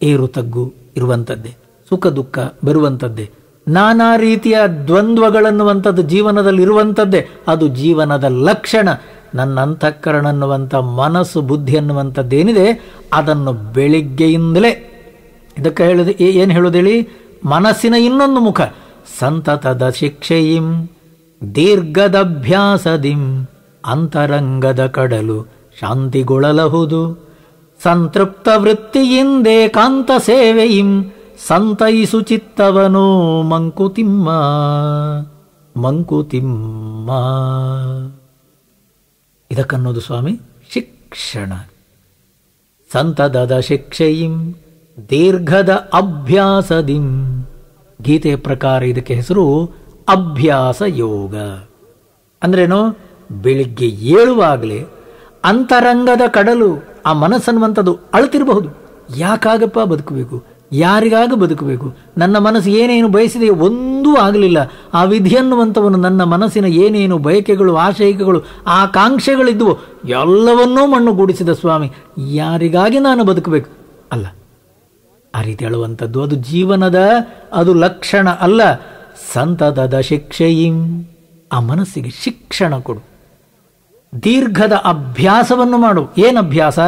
Speaker 1: ಏರು ತಗ್ಗು ಇರುವಂಥದ್ದೇ. ಸುಖ ದುಃಖ ಬರುವಂಥದ್ದೇ ನಾನಾ ರೀತಿಯ ದ್ವಂದ್ವಗಳನ್ನುವಂಥದ್ದು ಜೀವನದಲ್ಲಿ ಇರುವಂಥದ್ದೇ ಅದು ಜೀವನದ ಲಕ್ಷಣ. ನನ್ನ ಅಂತಃಕರಣ ಅನ್ನುವಂಥ ಮನಸ್ಸು ಬುದ್ಧಿ ಅನ್ನುವಂಥದ್ದೇನಿದೆ, ಅದನ್ನು ಬೆಳಿಗ್ಗೆಯಿಂದಲೇ. ಇದಕ್ಕೆ ಹೇಳುದು ಏನು ಹೇಳುದೇಳಿ? ಹೇಳಿ ಮನಸ್ಸಿನ ಇನ್ನೊಂದು ಮುಖ. ಸಂತತದ ಶಿಕ್ಷೆಯಿಂ, ದೀರ್ಘದಭ್ಯಾಸದಿಂ, ಅಂತರಂಗದ ಕಡಲು ಶಾಂತಿಗೊಳ್ಳಲಹುದು ಸಂತೃಪ್ತ ವೃತ್ತಿಯಿಂದೇ ಕಾಂತ ಸೇವೆಯಿಂ ಸಂತೈಸು ಚಿತ್ತವನು ಮಂಕುತಿಮ್ಮ ಮಂಕುತಿಮ್ಮ. ಇದಕ್ಕನ್ನೋದು ಸ್ವಾಮಿ, ಶಿಕ್ಷಣ. ಸಂತದದ ಶಿಕ್ಷೆಯಿಂ, ದೀರ್ಘದ ಅಭ್ಯಾಸದಿಂ. ಗೀತೆಯ ಪ್ರಕಾರ ಇದಕ್ಕೆ ಹೆಸರು ಅಭ್ಯಾಸ ಯೋಗ ಅಂದ್ರೇನು, ಬೆಳಿಗ್ಗೆ ಏಳುವಾಗಲೇ ಅಂತರಂಗದ ಕಡಲು ಆ ಮನಸ್ಸನ್ನುವಂಥದ್ದು ಅಳ್ತಿರಬಹುದು. ಯಾಕಾಗಪ್ಪ ಬದುಕಬೇಕು? ಯಾರಿಗಾಗ ಬದುಕಬೇಕು? ನನ್ನ ಮನಸ್ಸು ಏನೇನು ಬಯಸಿದೆ ಒಂದೂ ಆಗಲಿಲ್ಲ. ಆ ವಿಧಿ ಅನ್ನುವಂಥವನು ನನ್ನ ಮನಸ್ಸಿನ ಏನೇನು ಬಯಕೆಗಳು ಆಶಯಿಕೆಗಳು ಆಕಾಂಕ್ಷೆಗಳಿದ್ದುವು ಎಲ್ಲವನ್ನೂ ಮಣ್ಣುಗೂಡಿಸಿದ ಸ್ವಾಮಿ. ಯಾರಿಗಾಗಿ ನಾನು ಬದುಕಬೇಕು? ಅಲ್ಲ, ಆ ರೀತಿ ಹೇಳುವಂಥದ್ದು ಅದು ಜೀವನದ, ಅದು ಲಕ್ಷಣ ಅಲ್ಲ. ಸಂತತದ ಶಿಕ್ಷೆಯಿಂ, ಆ ಮನಸ್ಸಿಗೆ ಶಿಕ್ಷಣ ಕೊಡು. ದೀರ್ಘದ ಅಭ್ಯಾಸವನ್ನು ಮಾಡು. ಏನು ಅಭ್ಯಾಸ?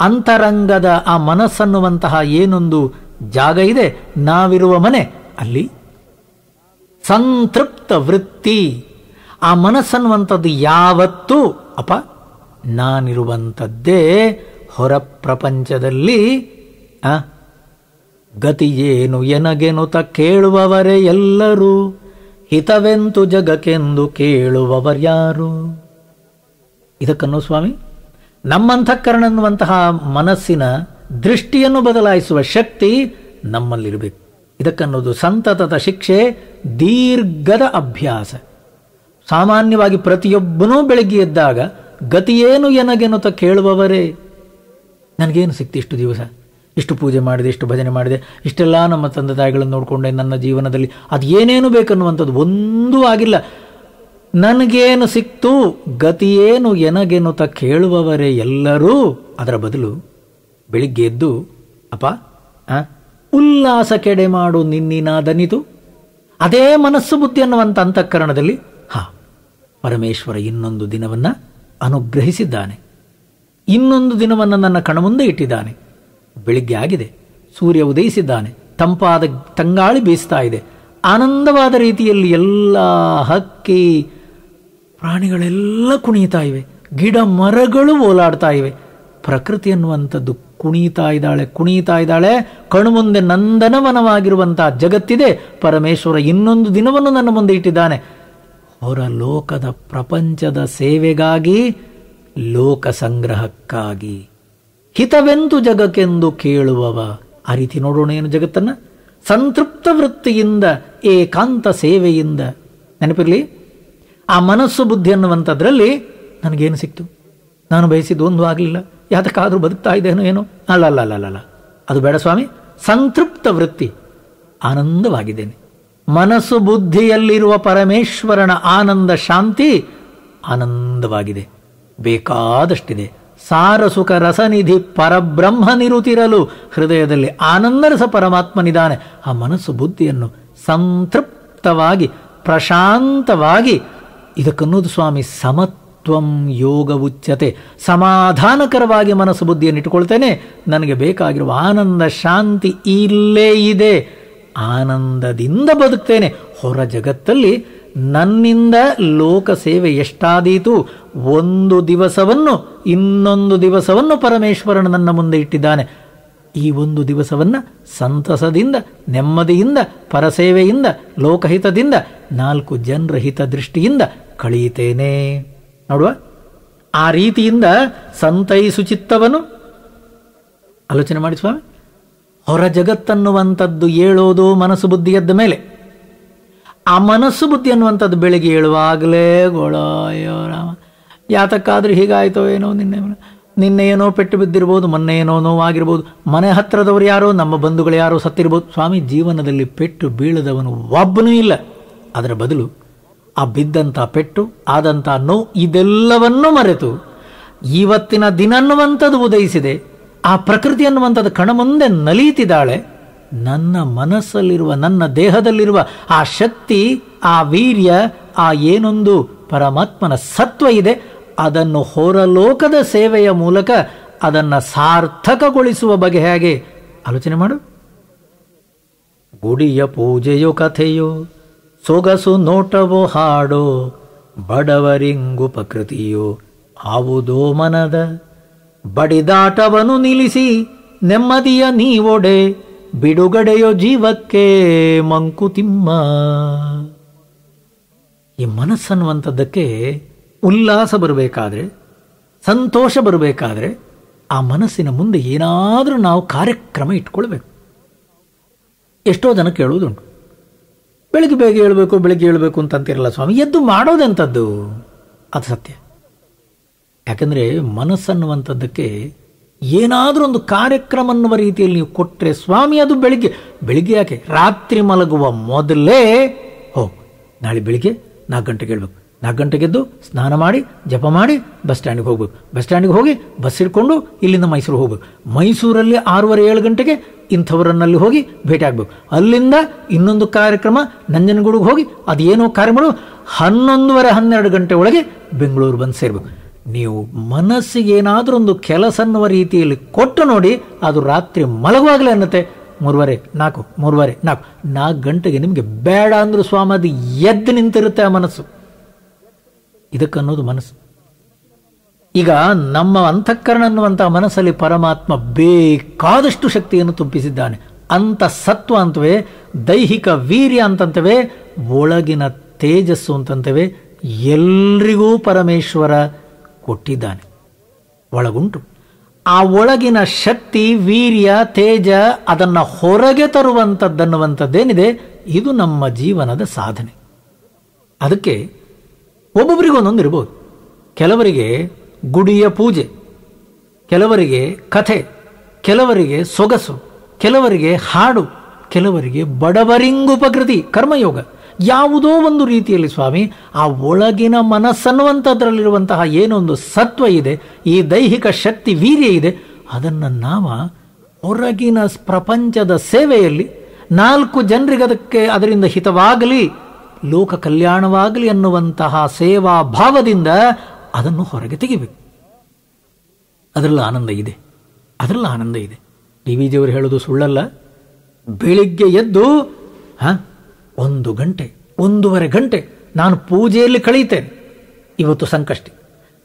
Speaker 1: ಅಂತರಂಗದ ಆ ಮನಸ್ಸನ್ನುವಂತಹ ಏನೊಂದು ಜಾಗ ಇದೆ, ನಾವಿರುವ ಮನೆ. ಅಲ್ಲಿ ಸಂತೃಪ್ತ ವೃತ್ತಿ. ಆ ಮನಸ್ಸನ್ನುವಂಥದ್ದು ಯಾವತ್ತೂ, ಅಪ, ನಾನಿರುವಂಥದ್ದೇ ಹೊರ ಪ್ರಪಂಚದಲ್ಲಿ, ಆ, ಗತಿಯೇನು ಎನಗೆನುತ ಕೇಳುವವರೇ ಎಲ್ಲರೂ, ಹಿತವೆಂತು ಜಗಕ್ಕೆಂದು ಕೇಳುವವರ್ಯಾರು ಇದಕ್ಕನ್ನು ಸ್ವಾಮಿ ನಮ್ಮಂತಃಕರಣ ಅನ್ನುವಂತಹ ಮನಸ್ಸಿನ ದೃಷ್ಟಿಯನ್ನು ಬದಲಾಯಿಸುವ ಶಕ್ತಿ ನಮ್ಮಲ್ಲಿರಬೇಕು. ಇದಕ್ಕನ್ನೋದು ಸಂತತದ ಶಿಕ್ಷೆ, ದೀರ್ಘದ ಅಭ್ಯಾಸ. ಸಾಮಾನ್ಯವಾಗಿ ಪ್ರತಿಯೊಬ್ಬನೂ ಬೆಳಗ್ಗೆ ಎದ್ದಾಗ ಗತಿಯೇನು ಎನಗೆನುತ ಕೇಳುವವರೇ? ನನಗೇನು ಸಿಕ್ತು ಇಷ್ಟು ದಿವಸ? ಇಷ್ಟು ಪೂಜೆ ಮಾಡಿದೆ, ಇಷ್ಟು ಭಜನೆ ಮಾಡಿದೆ, ಇಷ್ಟೆಲ್ಲ ನಮ್ಮ ತಂದೆ ತಾಯಿಗಳನ್ನು ನೋಡಿಕೊಂಡೆ, ನನ್ನ ಜೀವನದಲ್ಲಿ ಅದು ಏನೇನು ಬೇಕನ್ನುವಂಥದ್ದು ಒಂದೂ ಆಗಿಲ್ಲ. ನನಗೇನು ಸಿಕ್ತು, ಗತಿಯೇನು ಎನಗೆನುತ ಕೇಳುವವರೇ ಎಲ್ಲರೂ ಅದರ ಬದಲು ಬೆಳಿಗ್ಗೆ ಎದ್ದು, ಅಪ್ಪ ಉಲ್ಲಾಸ ಕೆಡೆ ಮಾಡು ನಿನ್ನಿನ ದನಿತು ಅದೇ ಮನಸ್ಸು ಬುದ್ಧಿ ಅನ್ನುವಂಥ ಅಂತಃಕರಣದಲ್ಲಿ, ಹಾ, ಪರಮೇಶ್ವರ ಇನ್ನೊಂದು ದಿನವನ್ನು ಅನುಗ್ರಹಿಸಿದ್ದಾನೆ. ಇನ್ನೊಂದು ದಿನವನ್ನು ನನ್ನ ಕಣಮುಂದೆ ಇಟ್ಟಿದ್ದಾನೆ. ಬೆಳಿಗ್ಗೆ ಆಗಿದೆ, ಸೂರ್ಯ ಉದಯಿಸಿದ್ದಾನೆ, ತಂಪಾದ ತಂಗಾಳಿ ಬೀಸ್ತಾ ಇದೆ. ಆನಂದವಾದ ರೀತಿಯಲ್ಲಿ ಎಲ್ಲ ಹಕ್ಕಿ ಪ್ರಾಣಿಗಳೆಲ್ಲ ಕುಣಿಯುತ್ತಾ ಇವೆ. ಗಿಡ ಮರಗಳು ಓಲಾಡ್ತಾ ಇವೆ. ಪ್ರಕೃತಿ ಅನ್ನುವಂಥದ್ದು ಕುಣಿತಾ ಇದ್ದಾಳೆ ಕುಣಿತಾ ಇದ್ದಾಳೆ. ಕಣ್ಮುಂದೆ ನಂದನವನವಾಗಿರುವಂತಹ ಜಗತ್ತಿದೆ. ಪರಮೇಶ್ವರ ಇನ್ನೊಂದು ದಿನವನ್ನು ನನ್ನ ಮುಂದೆ ಇಟ್ಟಿದ್ದಾನೆ. ಹೊರ ಲೋಕದ ಪ್ರಪಂಚದ ಸೇವೆಗಾಗಿ, ಲೋಕ ಸಂಗ್ರಹಕ್ಕಾಗಿ. ಹಿತವೆಂದು ಜಗಕ್ಕೆಂದು ಕೇಳುವವ ಆ ರೀತಿ ನೋಡೋಣ ಏನು ಜಗತ್ತನ್ನ. ಸಂತೃಪ್ತ ವೃತ್ತಿಯಿಂದ, ಏಕಾಂತ ಸೇವೆಯಿಂದ. ನೆನಪಿರಲಿ? ಆ ಮನಸ್ಸು ಬುದ್ಧಿ ಅನ್ನುವಂಥದ್ರಲ್ಲಿ ನನಗೇನು ಸಿಕ್ತು? ನಾನು ಬಯಸಿದ್ದು ಒಂದು ಆಗಲಿಲ್ಲ. ಯಾತಕ್ಕಾದರೂ ಬದುಕ್ತಾ ಇದ್ದೇನೋ ಏನೋ? ಅಲ್ಲ ಅಲ್ಲ ಅದು ಬೇಡ ಸ್ವಾಮಿ. ಸಂತೃಪ್ತ ವೃತ್ತಿ. ಆನಂದವಾಗಿದ್ದೇನೆ. ಮನಸ್ಸು ಬುದ್ಧಿಯಲ್ಲಿರುವ ಪರಮೇಶ್ವರನ ಆನಂದ ಶಾಂತಿ ಆನಂದವಾಗಿದೆ. ಬೇಕಾದಷ್ಟಿದೆ. ಸಾರಸುಖ ರಸನಿಧಿ ಪರಬ್ರಹ್ಮ ನಿರುತಿರಲು ಹೃದಯದಲ್ಲಿ ಆನಂದರಸ ಪರಮಾತ್ಮನಿದ್ದಾನೆ ಆ ಮನಸ್ಸು ಬುದ್ಧಿಯನ್ನು ಸಂತೃಪ್ತವಾಗಿ, ಪ್ರಶಾಂತವಾಗಿ ಇದಕ್ಕನ್ನೋದು ಸ್ವಾಮಿ ಸಮತ್ವಂ. ಯೋಗ ಉಚ್ಯತೆ ಸಮಾಧಾನಕರವಾಗಿ ಮನಸ್ಸು ಬುದ್ಧಿಯನ್ನು ಇಟ್ಟುಕೊಳ್ತೇನೆ. ನನಗೆ ಬೇಕಾಗಿರುವ ಆನಂದ ಶಾಂತಿ ಇಲ್ಲೇ ಇದೆ. ಆನಂದದಿಂದ ಬದುಕ್ತೇನೆ. ಹೊರ ಜಗತ್ತಲ್ಲಿ ನನ್ನಿಂದ ಲೋಕ ಸೇವೆ ಎಷ್ಟಾದೀತು? ಒಂದು ದಿವಸವನ್ನು, ಇನ್ನೊಂದು ದಿವಸವನ್ನು ಪರಮೇಶ್ವರನು ನನ್ನ ಮುಂದೆ ಇಟ್ಟಿದ್ದಾನೆ. ಈ ಒಂದು ದಿವಸವನ್ನು ಸಂತಸದಿಂದ, ನೆಮ್ಮದಿಯಿಂದ, ಪರಸೇವೆಯಿಂದ, ಲೋಕಹಿತದಿಂದ, ನಾಲ್ಕು ಜನರ ಹಿತದೃಷ್ಟಿಯಿಂದ ಕಳೆಯುತ್ತೇನೆ. ನೋಡುವ? ಆ ರೀತಿಯಿಂದ ಚಿತ್ತವನು? ಆಲೋಚನೆ ಮಾಡಿ ಸ್ವಾಮಿ. ಹೊರ ಜಗತ್ತನ್ನುವಂಥದ್ದು ಏಳೋದು ಮನಸ್ಸು ಬುದ್ಧಿ ಎದ್ದ ಮೇಲೆ. ಆ ಮನಸ್ಸು ಬುದ್ಧಿ ಅನ್ನುವಂಥದ್ದು ಬೆಳಿಗ್ಗೆ ಏಳುವಾಗಲೇ ಗೋಳಯ್ಯೋ ರಾಮ. ಯಾತಕ್ಕಾದ್ರೂ ಹೀಗಾಯ್ತೋ ಏನೋ ನಿನ್ನೆ ನಿನ್ನೆ ಏನೋ ಪೆಟ್ಟು ಬಿದ್ದಿರ್ಬೋದು, ಮೊನ್ನೆ ಏನೋ ನೋವಾಗಿರ್ಬೋದು. ಮನೆ ಹತ್ತಿರದವರು ಯಾರೋ, ನಮ್ಮ ಬಂಧುಗಳು ಯಾರೋ ಸತ್ತಿರ್ಬೋದು. ಸ್ವಾಮಿ, ಜೀವನದಲ್ಲಿ ಪೆಟ್ಟು ಬೀಳದವನು ಒಬ್ಬನೂ ಇಲ್ಲ. ಅದರ ಬದಲು ಆ ಬಿದ್ದಂಥ ಪೆಟ್ಟು ಆದಂಥ ನೋವು, ಇದೆಲ್ಲವನ್ನೂ ಮರೆತು ಇವತ್ತಿನ ದಿನ ಅನ್ನುವಂಥದ್ದು ಉದಯಿಸಿದೆ. ಆ ಪ್ರಕೃತಿ ಅನ್ನುವಂಥದ್ದು ಕಣ ಮುಂದೆ ನಲಿಯುತ್ತಿದ್ದಾಳೆ ನನ್ನ ಮನಸ್ಸಲ್ಲಿರುವ, ನನ್ನ ದೇಹದಲ್ಲಿರುವ ಆ ಶಕ್ತಿ, ಆ ವೀರ್ಯ, ಆ ಏನೊಂದು ಪರಮಾತ್ಮನ ಸತ್ವ ಇದೆ. ಅದನ್ನು ಹೊರಲೋಕದ ಸೇವೆಯ ಮೂಲಕ ಅದನ್ನು ಸಾರ್ಥಕಗೊಳಿಸುವ ಬಗೆ ಹೇಗೆ? ಆಲೋಚನೆ ಮಾಡು. ಗುಡಿಯ ಪೂಜೆಯೋ, ಕಥೆಯೋ ಸೊಗಸು ನೋಟವೋ ಹಾಡೋ ಬಡವರಿಂಗು ಪ್ರಕೃತಿಯೋ ಆವುದೋ ಮನದ ಬಡಿದಾಟವನ್ನು ನಿಲ್ಲಿಸಿ ನೆಮ್ಮದಿಯ ನೀವೊಡೆ ಬಿಡುಗಡೆಯೋ ಜೀವಕ್ಕೆ ಮಂಕುತಿಮ್ಮ. ಈ ಮನಸ್ಸನ್ನುವಂಥದ್ದಕ್ಕೆ ಉಲ್ಲಾಸ ಬರಬೇಕಾದ್ರೆ, ಸಂತೋಷ ಬರಬೇಕಾದ್ರೆ ಆ ಮನಸ್ಸಿನ ಮುಂದೆ ಏನಾದರೂ ನಾವು ಕಾರ್ಯಕ್ರಮ ಇಟ್ಕೊಳ್ಬೇಕು. ಎಷ್ಟೋ ಜನ ಕೇಳುವುದುಂಟು. ಬೆಳಿಗ್ಗೆ ಬೇಗ ಹೇಳಬೇಕು, ಬೆಳಿಗ್ಗೆ ಹೇಳಬೇಕು ಅಂತಂತಿರಲ್ಲ ಸ್ವಾಮಿ. ಎದ್ದು ಮಾಡೋದೆಂಥದ್ದು ಅದು ಸತ್ಯ. ಯಾಕಂದರೆ ಮನಸ್ಸನ್ನುವಂಥದ್ದಕ್ಕೆ ಏನಾದರೂ ಒಂದು ಕಾರ್ಯಕ್ರಮ ಅನ್ನುವ ರೀತಿಯಲ್ಲಿ ನೀವು ಕೊಟ್ಟರೆ ಸ್ವಾಮಿ, ಅದು ಬೆಳಿಗ್ಗೆ. ಬೆಳಿಗ್ಗೆ ಯಾಕೆ? ರಾತ್ರಿ ಮಲಗುವ ಮೊದಲೇ ಹೋ ನಾಳೆ ಬೆಳಿಗ್ಗೆ ನಾಲ್ಕು ಗಂಟೆಗೆ ಹೇಳ್ಬೇಕು. ನಾಲ್ಕು ಗಂಟೆಗೆದ್ದು ಸ್ನಾನ ಮಾಡಿ, ಜಪ ಮಾಡಿ ಬಸ್ ಸ್ಟ್ಯಾಂಡಿಗೆ ಹೋಗ್ಬೇಕು ಬಸ್ ಸ್ಟ್ಯಾಂಡಿಗೆ ಹೋಗಿ ಬಸ್ ಹಿಡ್ಕೊಂಡು ಇಲ್ಲಿಂದ ಮೈಸೂರು ಹೋಗ್ಬೇಕು ಮೈಸೂರಲ್ಲಿ ಆರೂವರೆ ಏಳು ಗಂಟೆಗೆ ಇಂಥವರನ್ನಲ್ಲಿ ಹೋಗಿ ಭೇಟಿ ಆಗಬೇಕು. ಅಲ್ಲಿಂದ ಇನ್ನೊಂದು ಕಾರ್ಯಕ್ರಮ ನಂಜನಗೂಡಿಗೆ ಹೋಗಿ ಅದೇನೋ ಕಾರ್ಯಗಳು ಹನ್ನೊಂದುವರೆ ಹನ್ನೆರಡು ಗಂಟೆ ಒಳಗೆ ಬೆಂಗಳೂರು ಬಂದು ಸೇರ್ಬೇಕು. ನೀವು ಮನಸ್ಸಿಗೆ ಏನಾದರೂ ಒಂದು ಕೆಲಸ ಅನ್ನುವ ರೀತಿಯಲ್ಲಿ ಕೊಟ್ಟು ನೋಡಿ, ಅದು ರಾತ್ರಿ ಮಲಗುವಾಗಲೇ ಅನ್ನತ್ತೆ. ಮೂರುವರೆ, ನಾಲ್ಕು ಮೂರುವರೆ, ನಾಲ್ಕು. ನಾಲ್ಕು ಗಂಟೆಗೆ ನಿಮಗೆ ಬೇಡ ಅಂದರೂ ಸ್ವಾಮಿ, ಅದು ಎದ್ದು ನಿಂತಿರುತ್ತೆ ಆ ಮನಸ್ಸು. ಇದಕ್ಕನ್ನೋದು ಮನಸ್ಸು. ಈಗ ನಮ್ಮ ಅಂತಃಕರಣ ಅನ್ನುವಂಥ ಮನಸ್ಸಲ್ಲಿ ಪರಮಾತ್ಮ ಬೇಕಾದಷ್ಟು ಶಕ್ತಿಯನ್ನು ತುಂಬಿಸಿದ್ದಾನೆ. ಅಂತ ಸತ್ವ ಅಂತವೇ, ದೈಹಿಕ ವೀರ್ಯ ಅಂತಂತವೇ, ಒಳಗಿನ ತೇಜಸ್ಸು ಅಂತಂತವೇ ಎಲ್ರಿಗೂ ಪರಮೇಶ್ವರ ಕೊಟ್ಟಿದ್ದಾನೆ. ಒಳಗುಂಟು. ಆ ಒಳಗಿನ ಶಕ್ತಿ, ವೀರ್ಯ, ತೇಜ ಅದನ್ನ ಹೊರಗೆ ತರುವಂಥದ್ದನ್ನುವಂಥದ್ದೇನಿದೆ ಇದು ನಮ್ಮ ಜೀವನದ ಸಾಧನೆ. ಅದಕ್ಕೆ ಒಬ್ಬೊಬ್ಬರಿಗೂ ಒಂದೊಂದು ಇರ್ಬೋದು. ಕೆಲವರಿಗೆ ಗುಡಿಯ ಪೂಜೆ, ಕೆಲವರಿಗೆ ಕಥೆ, ಕೆಲವರಿಗೆ ಸೊಗಸು, ಕೆಲವರಿಗೆ ಹಾಡು, ಕೆಲವರಿಗೆ ಬಡವರಿಂಗುಪಕೃತಿ ಕರ್ಮಯೋಗ. ಯಾವುದೋ ಒಂದು ರೀತಿಯಲ್ಲಿ ಸ್ವಾಮಿ, ಆ ಒಳಗಿನ ಮನಸ್ಸನ್ನುವಂಥದ್ರಲ್ಲಿರುವಂತಹ ಏನೊಂದು ಸತ್ವ ಇದೆ, ಈ ದೈಹಿಕ ಶಕ್ತಿ ವೀರ್ಯ ಇದೆ, ಅದನ್ನು ನಾವು ಹೊರಗಿನ ಪ್ರಪಂಚದ ಸೇವೆಯಲ್ಲಿ ನಾಲ್ಕು ಜನರಿಗೆ ಅದಕ್ಕೆ ಅದರಿಂದ ಹಿತವಾಗಲಿ ಲೋಕ ಕಲ್ಯಾಣವಾಗಲಿ ಅನ್ನುವಂತಹ ಸೇವಾ ಭಾವದಿಂದ ಅದನ್ನು ಹೊರಗೆ ತೆಗಿಬೇಕು. ಅದರಲ್ಲಿ ಆನಂದ ಇದೆ. ಅದರಲ್ಲಿ ಆನಂದ ಇದೆ. ಡಿ ವಿ ಜಿಯವರು ಹೇಳೋದು ಸುಳ್ಳಲ್ಲ. ಬೆಳಿಗ್ಗೆ ಎದ್ದು, ಹ, ಒಂದು ಗಂಟೆ, ಒಂದೂವರೆ ಗಂಟೆ ನಾನು ಪೂಜೆಯಲ್ಲಿ ಕಳೀತೇನೆ. ಇವತ್ತು ಸಂಕಷ್ಟಿ.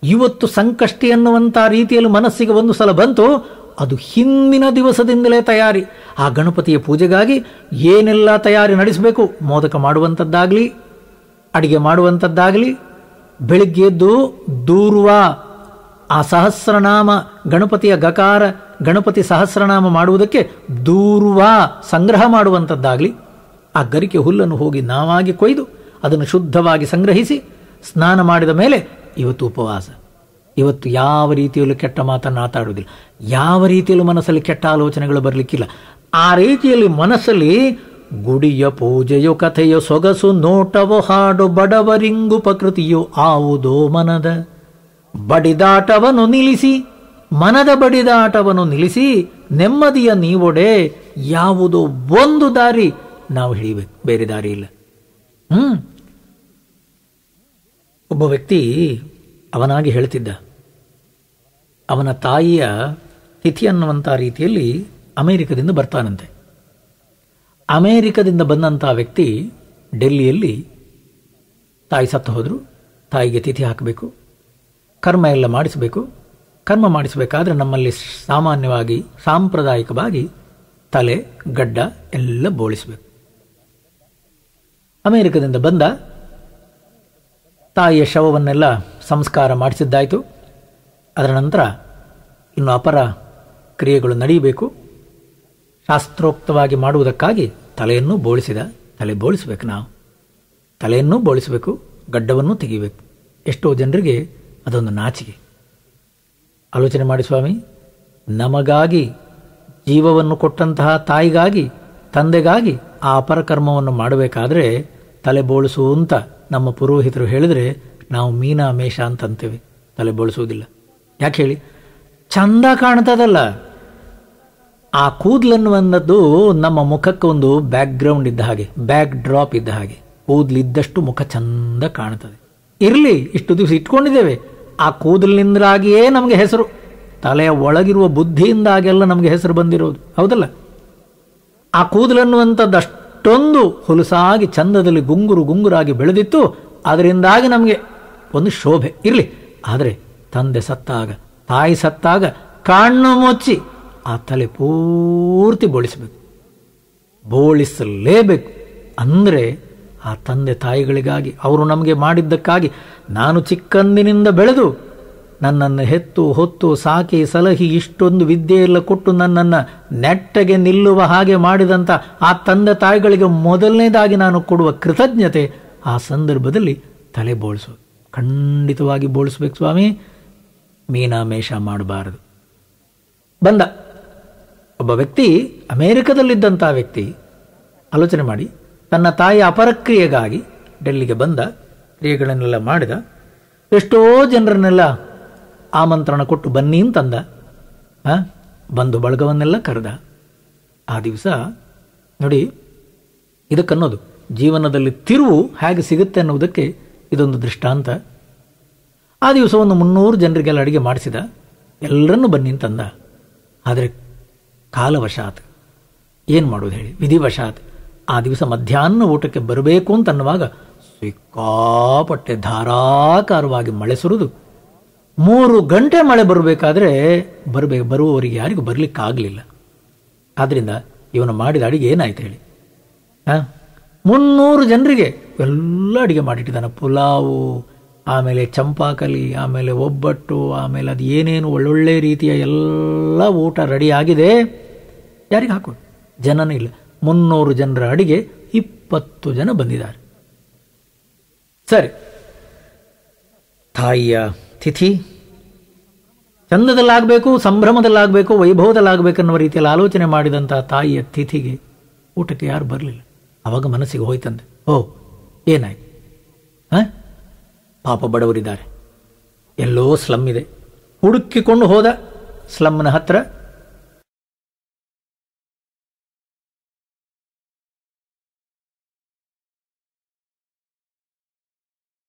Speaker 1: ಇವತ್ತು ಸಂಕಷ್ಟಿ ಅನ್ನುವಂಥ ರೀತಿಯಲ್ಲಿ ಮನಸ್ಸಿಗೆ ಒಂದು ಸಲ ಬಂತು ಅದು ಹಿಂದಿನ ದಿವಸದಿಂದಲೇ ತಯಾರಿ. ಆ ಗಣಪತಿಯ ಪೂಜೆಗಾಗಿ ಏನೆಲ್ಲ ತಯಾರಿ ನಡೆಸಬೇಕು? ಮೋದಕ ಮಾಡುವಂಥದ್ದಾಗಲಿ ಅಡಿಗೆ ಮಾಡುವಂಥದ್ದಾಗಲಿ ಬೆಳಿಗ್ಗೆ ಎದ್ದು ದೂರುವ ಆ ಸಹಸ್ರನಾಮ ಗಣಪತಿಯ ಗಕಾರ, ಗಣಪತಿ ಸಹಸ್ರನಾಮ ಮಾಡುವುದಕ್ಕೆ ದೂರ್ವ ಸಂಗ್ರಹ ಮಾಡುವಂಥದ್ದಾಗಲಿ ಆ ಗರಿಕೆ ಹುಲ್ಲನ್ನು ಹೋಗಿ ನಾವಾಗಿ ಕೊಯ್ದು ಅದನ್ನು ಶುದ್ಧವಾಗಿ ಸಂಗ್ರಹಿಸಿ, ಸ್ನಾನ ಮಾಡಿದ ಮೇಲೆ ಇವತ್ತು ಉಪವಾಸ. ಇವತ್ತು ಯಾವ ರೀತಿಯಲ್ಲೂ ಕೆಟ್ಟ ಮಾತನ್ನು ಮಾತಾಡುವುದಿಲ್ಲ ಯಾವ ರೀತಿಯಲ್ಲೂ ಮನಸ್ಸಲ್ಲಿ ಕೆಟ್ಟ ಆಲೋಚನೆಗಳು ಬರಲಿಕ್ಕಿಲ್ಲ. ಆ ರೀತಿಯಲ್ಲಿ ಮನಸ್ಸಲ್ಲಿ ಗುಡಿಯ ಪೂಜೆಯೋ ಕಥೆಯೋ ಸೊಗಸು ನೋಟವೋ ಹಾಡು ಬಡವರಿಂಗು ಪ್ರಕೃತಿಯೋ ಆವುದೋ ಮನದ. ಬಡಿದಾಟವನ್ನು ನಿಲ್ಲಿಸಿ, ಮನದ ಬಡಿದಾಟವನ್ನು ನಿಲ್ಲಿಸಿ, ನೆಮ್ಮದಿಯ ನೀವೊಡೆ ಯಾವುದೋ ಒಂದು ದಾರಿ ನಾವು ಹಿಡಿಬೇಕು ಬೇರೆ ದಾರಿ ಇಲ್ಲ. ಹ್ಮ್. ಒಬ್ಬ ವ್ಯಕ್ತಿ ಅವನಾಗಿ ಹೇಳ್ತಿದ್ದ. ಅವನ ತಾಯಿಯ ತಿಥಿ ಅನ್ನುವಂಥ ರೀತಿಯಲ್ಲಿ ಅಮೇರಿಕದಿಂದ ಬರ್ತಾನಂತೆ. ಅಮೇರಿಕದಿಂದ ಬಂದಂಥ ವ್ಯಕ್ತಿ ಡೆಲ್ಲಿಯಲ್ಲಿ ತಾಯಿ ಸತ್ತು ಹೋದರು. ತಾಯಿಗೆ ತಿಥಿ ಹಾಕಬೇಕು. ಕರ್ಮ ಎಲ್ಲ ಮಾಡಿಸಬೇಕು. ಕರ್ಮ ಮಾಡಿಸಬೇಕಾದ್ರೆ ನಮ್ಮಲ್ಲಿ ಸಾಮಾನ್ಯವಾಗಿ, ಸಾಂಪ್ರದಾಯಿಕವಾಗಿ ತಲೆ, ಗಡ್ಡ ಎಲ್ಲ ಬೋಳಿಸಬೇಕು. ಅಮೇರಿಕದಿಂದ ಬಂದ ತಾಯಿಯ ಶವವನ್ನೆಲ್ಲ ಸಂಸ್ಕಾರ ಮಾಡಿಸಿದ್ದಾಯಿತು. ಅದರ ನಂತರ ಇನ್ನು ಅಪರ ಕ್ರಿಯೆಗಳು ನಡೆಯಬೇಕು. ಶಾಸ್ತ್ರೋಕ್ತವಾಗಿ ಮಾಡುವುದಕ್ಕಾಗಿ ತಲೆಯನ್ನು ಬೋಳಿಸಿದ, ತಲೆ ಬೋಳಿಸಬೇಕು ನಾವು. ತಲೆಯನ್ನು ಬೋಳಿಸಬೇಕು, ಗಡ್ಡವನ್ನು ತೆಗಿಬೇಕು ಎಷ್ಟೋ ಜನರಿಗೆ ಅದೊಂದು ನಾಚಿಕೆ. ಆಲೋಚನೆ ಮಾಡಿ ಸ್ವಾಮಿ, ನಮಗಾಗಿ, ಜೀವವನ್ನು ಕೊಟ್ಟಂತಹ ತಾಯಿಗಾಗಿ, ತಂದೆಗಾಗಿ ಆ ಅಪರ ಕರ್ಮವನ್ನು ಮಾಡಬೇಕಾದ್ರೆ ತಲೆ ಬೋಳಿಸು ಅಂತ ನಮ್ಮ ಪುರೋಹಿತರು ಹೇಳಿದರೆ ನಾವು ಮೀನ ಮೇಷ ಅಂತಂತೇವೆ. ತಲೆ ಬೋಳಿಸುವುದಿಲ್ಲ. ಯಾಕೆ ಹೇಳಿ? ಚಂದ ಕಾಣ್ತದಲ್ಲ ಆ ಕೂದಲನ್ನುವಂಥದ್ದು ನಮ್ಮ ಮುಖಕ್ಕೆ ಒಂದು ಬ್ಯಾಕ್ಗ್ರೌಂಡ್ ಇದ್ದ ಹಾಗೆ ಬ್ಯಾಕ್ ಡ್ರಾಪ್ ಇದ್ದ ಹಾಗೆ. ಕೂದಲಿದ್ದಷ್ಟು ಮುಖ ಚಂದ ಕಾಣ್ತದೆ. ಇರಲಿ, ಇಷ್ಟು ದಿವಸ ಇಟ್ಕೊಂಡಿದ್ದೇವೆ. ಆ ಕೂದಲಿನಿಂದಾಗಿಯೇ ನಮಗೆ ಹೆಸರು. ತಲೆಯ ಒಳಗಿರುವ ಬುದ್ಧಿಯಿಂದಾಗೆಲ್ಲ ನಮಗೆ ಹೆಸರು ಬಂದಿರೋದು. ಹೌದಲ್ಲ? ಆ ಕೂದಲನ್ನುವಂಥದ್ದು ಅಷ್ಟೊಂದು ಹುಲಸಾಗಿ ಚಂದದಲ್ಲಿ ಗುಂಗುರು ಗುಂಗುರಾಗಿ ಬೆಳೆದಿತ್ತು. ಅದರಿಂದಾಗಿ ನಮಗೆ ಒಂದು ಶೋಭೆ. ಇರಲಿ, ಆದರೆ ತಂದೆ ಸತ್ತಾಗ, ತಾಯಿ ಸತ್ತಾಗ ಕಣ್ಣು ಮುಚ್ಚಿ ಆ ತಲೆ ಪೂರ್ತಿ ಬೋಳಿಸಬೇಕು. ಬೋಳಿಸಲೇಬೇಕು. ಅಂದರೆ ಆ ತಂದೆ ತಾಯಿಗಳಿಗಾಗಿ, ಅವರು ನಮಗೆ ಮಾಡಿದ್ದಕ್ಕಾಗಿ ನಾನು ಚಿಕ್ಕಂದಿನಿಂದ ಬೆಳೆದು ನನ್ನನ್ನು ಹೆತ್ತು, ಹೊತ್ತು, ಸಾಕಿ, ಸಲಹಿ, ಇಷ್ಟೊಂದು ವಿದ್ಯೆಯೆಲ್ಲ ಕೊಟ್ಟು ನನ್ನನ್ನು ನೆಟ್ಟಗೆ ನಿಲ್ಲುವ ಹಾಗೆ ಮಾಡಿದಂಥ ಆ ತಂದೆ ತಾಯಿಗಳಿಗೆ ಮೊದಲನೇದಾಗಿ ನಾನು ಕೊಡುವ ಕೃತಜ್ಞತೆ ಆ ಸಂದರ್ಭದಲ್ಲಿ ತಲೆ ಬೋಳಿಸು. ಖಂಡಿತವಾಗಿ ಬೋಳಿಸ್ಬೇಕು ಸ್ವಾಮಿ. ಮೀನಾಮೇಷ ಮಾಡಬಾರದು. ಬಂದ. ಒಬ್ಬ ವ್ಯಕ್ತಿ ಅಮೇರಿಕದಲ್ಲಿದ್ದಂಥ ವ್ಯಕ್ತಿ. ಆಲೋಚನೆ ಮಾಡಿ. ತನ್ನ ತಾಯಿಯ ಅಪರಕ್ರಿಯೆಗಾಗಿ ಡೆಲ್ಲಿಗೆ ಬಂದ. ಕ್ರಿಯೆಗಳನ್ನೆಲ್ಲ ಮಾಡಿದ. ಎಷ್ಟೋ ಜನರನ್ನೆಲ್ಲ ಆಮಂತ್ರಣ ಕೊಟ್ಟು ಬನ್ನಿ ಅಂತಂದ? ಬಂಧು ಬಳಗವನ್ನೆಲ್ಲ ಕರೆದ. ಆ ದಿವಸ, ನೋಡಿ, ಇದಕ್ಕನ್ನೋದು. ಜೀವನದಲ್ಲಿ ತಿರುವು ಹೇಗೆ ಸಿಗುತ್ತೆ ಅನ್ನುವುದಕ್ಕೆ ಇದೊಂದು ದೃಷ್ಟಾಂತ. ಆ ದಿವಸ ಒಂದು ಮುನ್ನೂರು ಜನರಿಗೆಲ್ಲ ಅಡುಗೆ ಮಾಡಿಸಿದ. ಎಲ್ಲರನ್ನೂ ಬನ್ನಿ ಅಂತಂದ ಆದರೆ ಕಾಲವಶಾತ್. ಏನು ಮಾಡೋದು ಹೇಳಿ? ವಿಧಿವಶಾತ್. ಆ ದಿವಸ ಮಧ್ಯಾಹ್ನ ಊಟಕ್ಕೆ ಬರಬೇಕು ಅಂತನ್ನುವಾಗ ಸಿಕ್ಕಾಪಟ್ಟೆ ಧಾರಾಕಾರವಾಗಿ ಮಳೆ ಸುರಿದು, ಮೂರು ಗಂಟೆ ಮಳೆ ಬರಬೇಕಾದ್ರೆ ಬರಬೇಕು. ಬರುವವರಿಗೆ ಯಾರಿಗೂ ಬರಲಿಕ್ಕಾಗಲಿಲ್ಲ. ಆದ್ದರಿಂದ ಇವನು ಮಾಡಿದ ಅಡಿಗೆ ಏನಾಯ್ತು ಹೇಳಿ? ಹಾಂ ಮುನ್ನೂರು ಜನರಿಗೆ ಎಲ್ಲ ಅಡುಗೆ ಮಾಡಿಟ್ಟಿದ್ದಾನೆ. ಪುಲಾವು ಆಮೇಲೆ ಚಂಪಾಕಲಿ, ಆಮೇಲೆ ಒಬ್ಬಟ್ಟು, ಆಮೇಲೆ ಅದು ಏನೇನು ಒಳ್ಳೊಳ್ಳೆ ರೀತಿಯ ಎಲ್ಲ ಊಟ ರೆಡಿ ಆಗಿದೆ, ಯಾರಿಗೆ ಹಾಕು ಜನನೂ ಇಲ್ಲ. ಮುನ್ನೂರು ಜನರ ಅಡಿಗೆ ಇಪ್ಪತ್ತು ಜನ ಬಂದಿದ್ದಾರೆ. ಸರಿ. ತಾಯಿಯ ತಿಥಿ. ಚಂದದಲ್ಲಾಗಬೇಕು, ಸಂಭ್ರಮದಲ್ಲಾಗಬೇಕು ವೈಭವದಲ್ಲಾಗಬೇಕನ್ನುವ ರೀತಿಯಲ್ಲಿ ಆಲೋಚನೆ ಮಾಡಿದಂಥ ತಾಯಿಯ ತಿಥಿಗೆ ಊಟಕ್ಕೆ ಯಾರು ಬರಲಿಲ್ಲ. ಅವಾಗ ಮನಸ್ಸಿಗೆ ಹೋಯ್ತಂದೆ ಓ, ಏನಾಯ್ತು? ಹ? ಪಾಪ ಬಡವರಿದ್ದಾರೆ. ಎಲ್ಲೋ ಸ್ಲಮ್ ಇದೆ. ಹುಡುಕಿಕೊಂಡು ಹೋದ ಸ್ಲಮ್ನ ಹತ್ರ